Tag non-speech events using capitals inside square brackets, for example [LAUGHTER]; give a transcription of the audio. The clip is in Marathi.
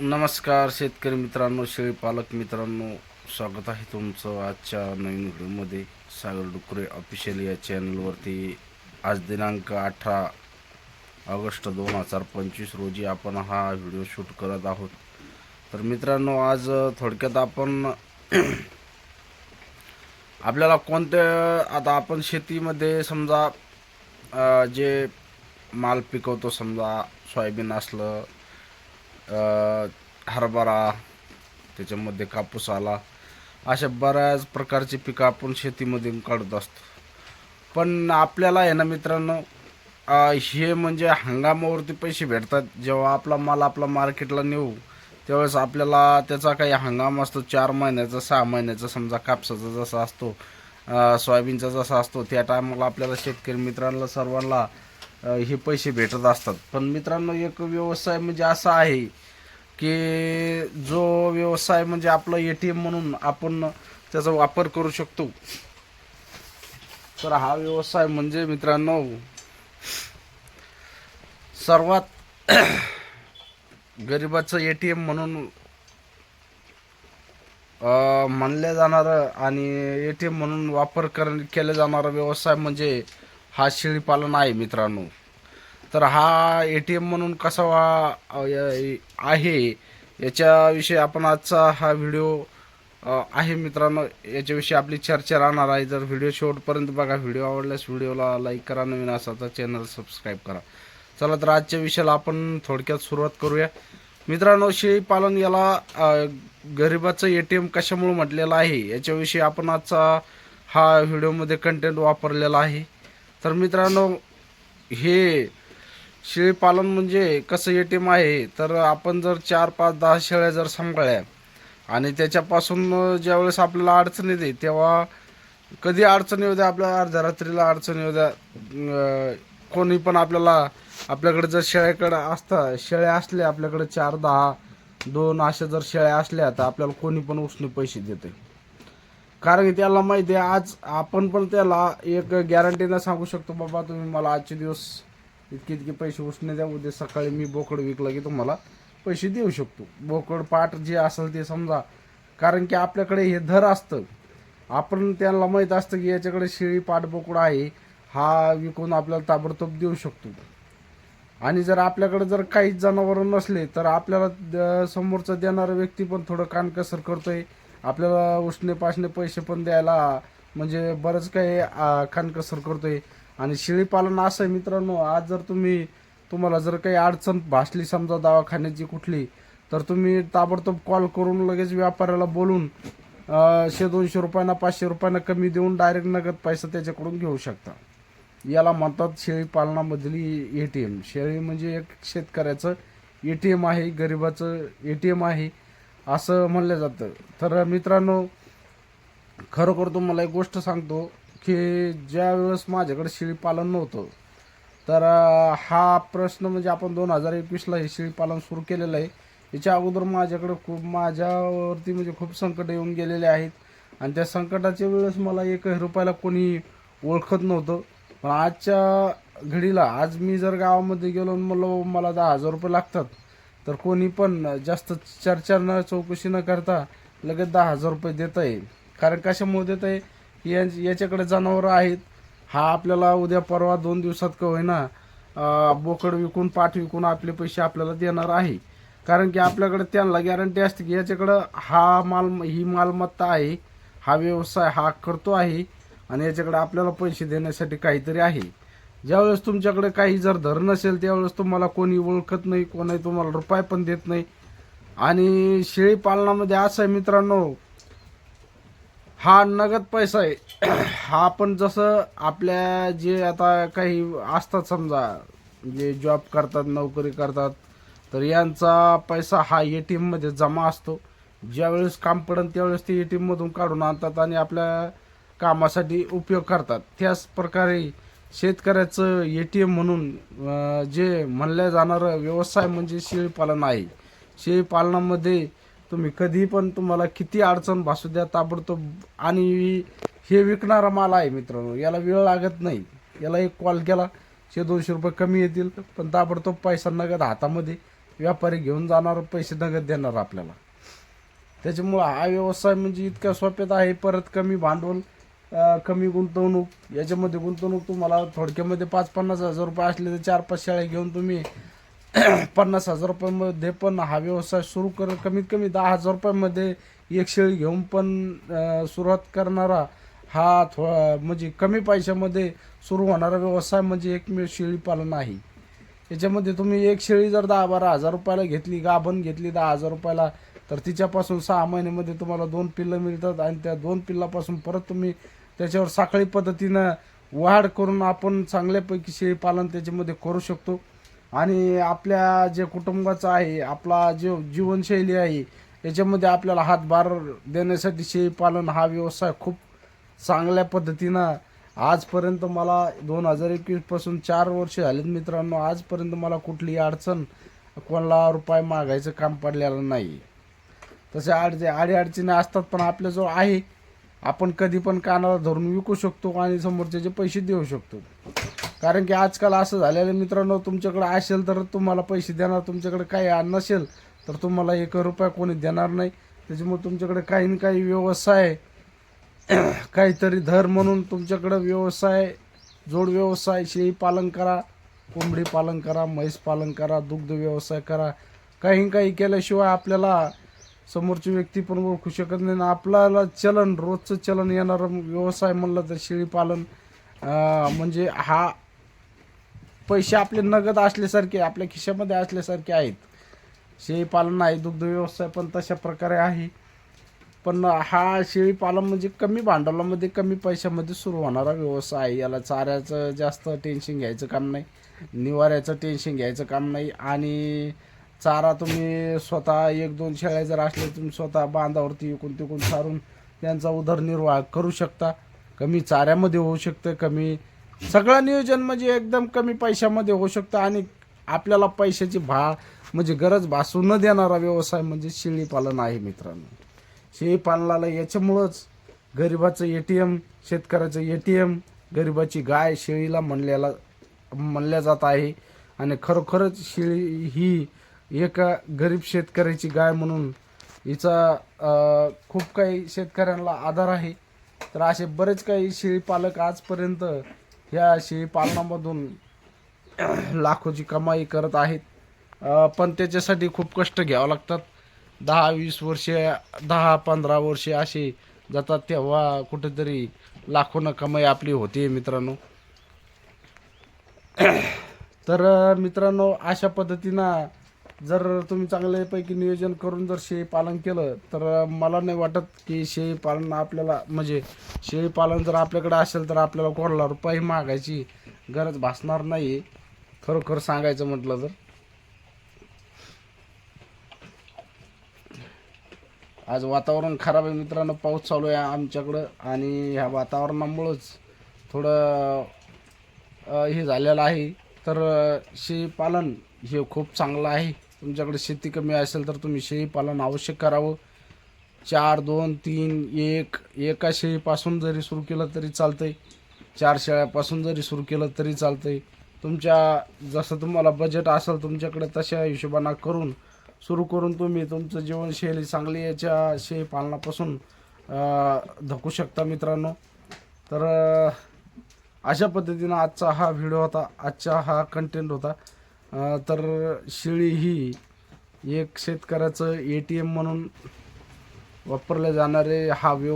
नमस्कार शेतकरी मित्रांनो शेळी पालक मित्रांनो स्वागत आहे तुमचं आजच्या नवीन व्हिडिओमध्ये. सागर डुकरे ऑफिशियल या चॅनलवरती आज दिनांक अठरा ऑगस्ट दोन हजार पंचवीस रोजी आपण हा व्हिडिओ शूट करत आहोत. तर मित्रांनो आज थोडक्यात आपण [CLEARS THROAT] आपल्याला कोणत्या आता आपण शेतीमध्ये समजा जे माल पिकवतो समजा सोयाबीन असलं हरभरा त्याच्यामध्ये कापूस आला. अशा बऱ्याच प्रकारची पिकं आपण शेतीमध्ये काढत असतो. पण आपल्याला आहे ना मित्रांनो हे म्हणजे हंगामावरती पैसे भेटतात. जेव्हा आपला माल आपला मार्केटला नेऊ त्यावेळेस आपल्याला त्याचा काही हंगाम असतो. चार महिन्याचा सहा महिन्याचा समजा कापसाचा जसा असतो सोयाबीनचा जसा असतो त्या टायमाला आपल्याला शेतकरी मित्रांना सर्वांना हे पैसे भेटत असतात. पण मित्रांनो एक व्यवसाय म्हणजे असा आहे की जो व्यवसाय म्हणजे आपला ए टी एम म्हणून आपण त्याचा वापर करू शकतो. तर हा व्यवसाय म्हणजे मित्रांनो सर्वात [CLEARS THROAT] गरिबाचं ए टी एम म्हणून अ, मानलं जाणारं आणि ए टी एम म्हणून वापर कर केला जाणारा व्यवसाय म्हणजे हा शेळीपालन आहे मित्रांनो. तर हा ए टी एम म्हणून कसा वा य- आहे याच्याविषयी आपण आजचा हा व्हिडिओ आहे मित्रांनो. याच्याविषयी आपली चर्चा राहणार आहे. जर व्हिडिओ शेवटपर्यंत बघा व्हिडिओ आवडल्यास व्हिडिओला लाईक करा नवीन असा तर चॅनल सबस्क्राईब करा. चला तर आजच्या विषयाला आपण थोडक्यात सुरुवात करूया. मित्रांनो शेळी पालन याला गरिबाचं ए टी एम कशामुळे म्हटलेलं आहे? याच्याविषयी आपण आजचा हा व्हिडिओमध्ये कंटेंट वापरलेला आहे. तर मित्रांनो हे शेळीपालन म्हणजे कसं ए टी एम आहे तर आपण जर चार पाच दहा शेळ्या जर सांभाळल्या आणि त्याच्यापासून ज्यावेळेस आपल्याला अडचण येते तेव्हा कधी अडचण येऊ द्या आपल्या अर्ध्या रात्रीला अडचण येऊ द्या. कोणी पण आपल्याला आपल्याकडे जर शेळ्याकडं असता शेळ्या असल्या आपल्याकडे चार दहा दोन अशा जर शेळ्या असल्या तर आपल्याला कोणी पण उसने पैसे देते. कारण की त्याला माहिती आहे आज आपण पण त्याला एक गॅरंटीनं सांगू शकतो बाबा तुम्ही मला आजचे दिवस इतके इतके पैसे उसने द्या उद्या सकाळी मी बोकड विकलं की तुम्हाला पैसे देऊ शकतो. बोकड पाट जे असेल ते समजा. कारण की आपल्याकडे हे धर असतं. आपण त्यांना माहीत असतं की याच्याकडे शेळी पाट बोकड आहे हा विकून आपल्याला ताबडतोब देऊ शकतो. आणि जर आपल्याकडे जर काहीच जनावरं नसले तर आपल्याला द- समोरचा देणारा व्यक्ती पण थोडं कानकसर करतोय. आपल्याला उष्णे पाशणे पैसे पण द्यायला म्हणजे बरंच काही खानकसर करतोय. आणि शेळीपालन असं आहे मित्रांनो आज जर तुम्ही तुम्हाला जर काही अडचण भासली समजा दवाखान्याची कुठली तर तुम्ही ताबडतोब कॉल करून लगेच व्यापाऱ्याला बोलून शे दोनशे रुपयांना पाचशे रुपयांना कमी देऊन डायरेक्ट नगद पैसा त्याच्याकडून घेऊ शकता. याला म्हणतात शेळी पालनामधली ए टी एम. शेळी म्हणजे एक शेतकऱ्याचं ए टी एम आहे गरिबाचं ए टी एम आहे. असं म्हणलं जातं. तर मित्रांनो खरोखर तुम्हाला एक गोष्ट सांगतो की ज्या वेळेस माझ्याकडे शेळीपालन नव्हतं तर हा प्रश्न म्हणजे आपण दोन हजार एकवीसला हे शेळीपालन सुरू केलेलं आहे. याच्या अगोदर माझ्याकडे खूप माझ्यावरती म्हणजे खूप संकट येऊन गेलेले आहेत. आणि त्या संकटाच्या वेळेस मला एक रुपयाला कोणी ओळखत नव्हतं. पण आजच्या घडीला आज मी जर गावामध्ये गेलो म्हणलो मला दहा हजार रुपये लागतात. तर कोणी पण जास्त चर्चा न चौकशी न करता लगेच दहा हजार रुपये देता येईल कारण कशामुळे देत आहे? या याच्याकडे जनावरं आहेत. हा आपल्याला उद्या परवा दोन दिवसात का होईना बोकड विकून पाठ विकून आपले पैसे आपल्याला देणार आहे. कारण की आपल्याकडे त्यांना गॅरंटी असते की याच्याकडं हा माल ही मालमत्ता आहे हा व्यवसाय हा करतो आहे आणि याच्याकडे आपल्याला पैसे देण्यासाठी काहीतरी आहे. ज्यावेळेस तुमच्याकडे काही जर धर नसेल त्यावेळेस तुम्हाला कोणी ओळखत नाही कोणी तुम्हाला रुपाय पण देत नाही. आणि शेळी पालनामध्ये असं आहे मित्रांनो हा नगद पैसा आहे. [CLEARS THROAT] हा आपण जसं आपल्या जे आता काही असतात समजा जे जॉब करतात नोकरी करतात तर यांचा पैसा हा ए टी एममध्ये जमा असतो. ज्यावेळेस काम पडेल त्यावेळेस ते ए टी एममधून काढून आणतात आणि आपल्या कामासाठी उपयोग करतात. त्याच प्रकारे शेतकऱ्याचं ए टी एम म्हणून जे म्हणलं जाणारं व्यवसाय म्हणजे शेळीपालन आहे. शेळीपालनामध्ये तुम्ही कधी पण तुम्हाला किती अडचण भासू द्या ताबडतोब आणि हे विकणारा माल आहे मित्रांनो याला वेळ लागत नाही. याला एक कॉल केला शे दोनशे रुपये कमी येतील पण ताबडतोब पैसा नगद हातामध्ये व्यापारी घेऊन जाणार पैसे नगद देणार आपल्याला. त्याच्यामुळं हा व्यवसाय म्हणजे इतक्या सोप्यात आहे परत कमी भांडवल कमी गुंतवणूक याच्यामध्ये गुंतवणूक तुम्हाला थोडक्यामध्ये पाच पन्नास हजार रुपये असले तर चार पाच शेळ्या घेऊन तुम्ही [CLEARS THROAT] पन्नास हजार रुपयामध्ये पण हा व्यवसाय सुरू कर कमीत कमी दहा हजार रुपयामध्ये एक शेळी घेऊन पण सुरुवात करणारा हा थो म्हणजे कमी पैशामध्ये सुरू होणारा व्यवसाय म्हणजे एकमेव शेळी पालन आहे. याच्यामध्ये तुम्ही एक शेळी जर दहा बारा हजार रुपयाला घेतली गाभण घेतली दहा हजार रुपयाला तर तिच्यापासून सहा महिन्यामध्ये तुम्हाला दोन पिल्लं मिळतात आणि त्या दोन पिल्लापासून परत तुम्ही त्याच्यावर साखळी पद्धतीनं वाढ करून आपण चांगल्यापैकी शेळीपालन त्याच्यामध्ये करू शकतो. आणि आपल्या जे कुटुंबाचं आहे आपला जो जीवनशैली आहे याच्यामध्ये आपल्याला हातभार देण्यासाठी शेळीपालन हा व्यवसाय खूप चांगल्या पद्धतीनं आजपर्यंत मला दोन हजार एकवीसपासून चार वर्ष झालेत मित्रांनो. आजपर्यंत मला कुठली अडचण कोणाला रुपये मागायचं काम पडलेलं नाही. तसे अडचे आडी अडचणी असतात पण आपल्याजवळ आहे आपण कधी पण कानाला धरून विकू शकतो आणि समोरच्याचे पैसे देऊ शकतो. कारण की आजकाल असं झालेलं मित्रांनो तुमच्याकडे असेल तर तुम्हाला पैसे देणार तुमच्याकडे काही नसेल तर तुम्हाला एक रुपया कोणी देणार नाही. त्याच्यामुळे तुमच्याकडे काही ना काही व्यवसाय [CLEARS THROAT] काहीतरी धर म्हणून तुमच्याकडं व्यवसाय जोड व्यवसाय शेळी पालन करा कोंबडी पालन करा म्हैस पालन करा दुग्ध व्यवसाय करा. काही ना काही केल्याशिवाय आपल्याला समोरची व्यक्ती पण ओळखू शकत नाही. आणि आपल्याला चलन रोजचं चलन येणारं व्यवसाय म्हणलं तर शेळीपालन म्हणजे हा पैसे आपले नगद असल्यासारखे आपल्या खिशामध्ये असल्यासारखे आहेत. शेळीपालन आहे दुग्ध व्यवसाय पण तशा प्रकारे आहे. पण हा शेळीपालन म्हणजे कमी भांडवलामध्ये कमी पैशामध्ये सुरू होणारा व्यवसाय आहे. याला चाऱ्याचं जास्त टेन्शन घ्यायचं काम नाही निवाऱ्याचं टेन्शन घ्यायचं काम नाही. आणि चारा तुम्ही स्वतः एक दोन शेळ्या जर असल्या तुम्ही स्वतः बांधावरती इकून तिकून सारून त्यांचा उदरनिर्वाह करू शकता. कमी चाऱ्यामध्ये होऊ शकतं कमी सगळं नियोजन म्हणजे एकदम कमी पैशामध्ये होऊ शकतं आणि आपल्याला पैशाची भा म्हणजे गरज भासू न देणारा व्यवसाय म्हणजे शेळीपालन आहे मित्रांनो. शेळीपालनाला याच्यामुळंच गरिबाचं ए टी एम शेतकऱ्याचं ए टी एम गरिबाची गाय शेळीला म्हणल्याला म्हणल्या जात आहे. आणि खरोखरच शेळी ही एका गरीब शेतकऱ्याची गाय म्हणून हिचा खूप काही शेतकऱ्यांना आधार आहे. तर असे बरेच काही शेळीपालक आजपर्यंत ह्या शेळीपालनामधून [CLEARS THROAT] लाखोची कमाई करत आहेत. पण त्याच्यासाठी खूप कष्ट घ्यावं लागतात. दहा वीस वर्षे दहा पंधरा वर्षे असे जातात तेव्हा कुठेतरी लाखोनं कमाई आपली होते मित्रांनो. [CLEARS THROAT] तर मित्रांनो अशा पद्धतीनं जर तुम्ही चांगल्यापैकी नियोजन करून जर शेळी पालन केलं तर मला नाही वाटत की शेळी पालन आपल्याला म्हणजे शेळी पालन जर आपल्याकडे असेल तर आपल्याला कोणाला रुपये मागायची गरज भासणार नाही. खरोखर सांगायचं म्हटलं तर. आज वातावरण खराब आहे मित्रांनो पाऊस चालू आहे आमच्याकडं आणि ह्या वातावरणामुळंच थोडं हे झालेलं आहे. तर शेळी शेळीपालन हे खूप चांगलं आहे. तुमच्याकडे शेती कमी असेल तर तुम्ही शेळीपालन आवश्यक करावं. चार दोन तीन एक एका शेळीपासून जरी सुरू केलं तरी चालतंय. चार शेळ्यापासून जरी सुरू केलं तरी चालतंय. तुमच्या जसं तुम्हाला बजेट असेल तुमच्याकडे तशा हिशोबानं करून सुरू करून तुम्ही तुमचं जीवनशैली चांगली याच्या शेळीपालनापासून पालनापासून धकू शकता मित्रांनो. तर अशा पद्धतीनं आजचा हा व्हिडिओ होता. आजचा हा कंटेंट होता. तर शेळी ही एक शेतकऱ्याचं ए टी एम म्हणून वापरले जाणारे हा व्यव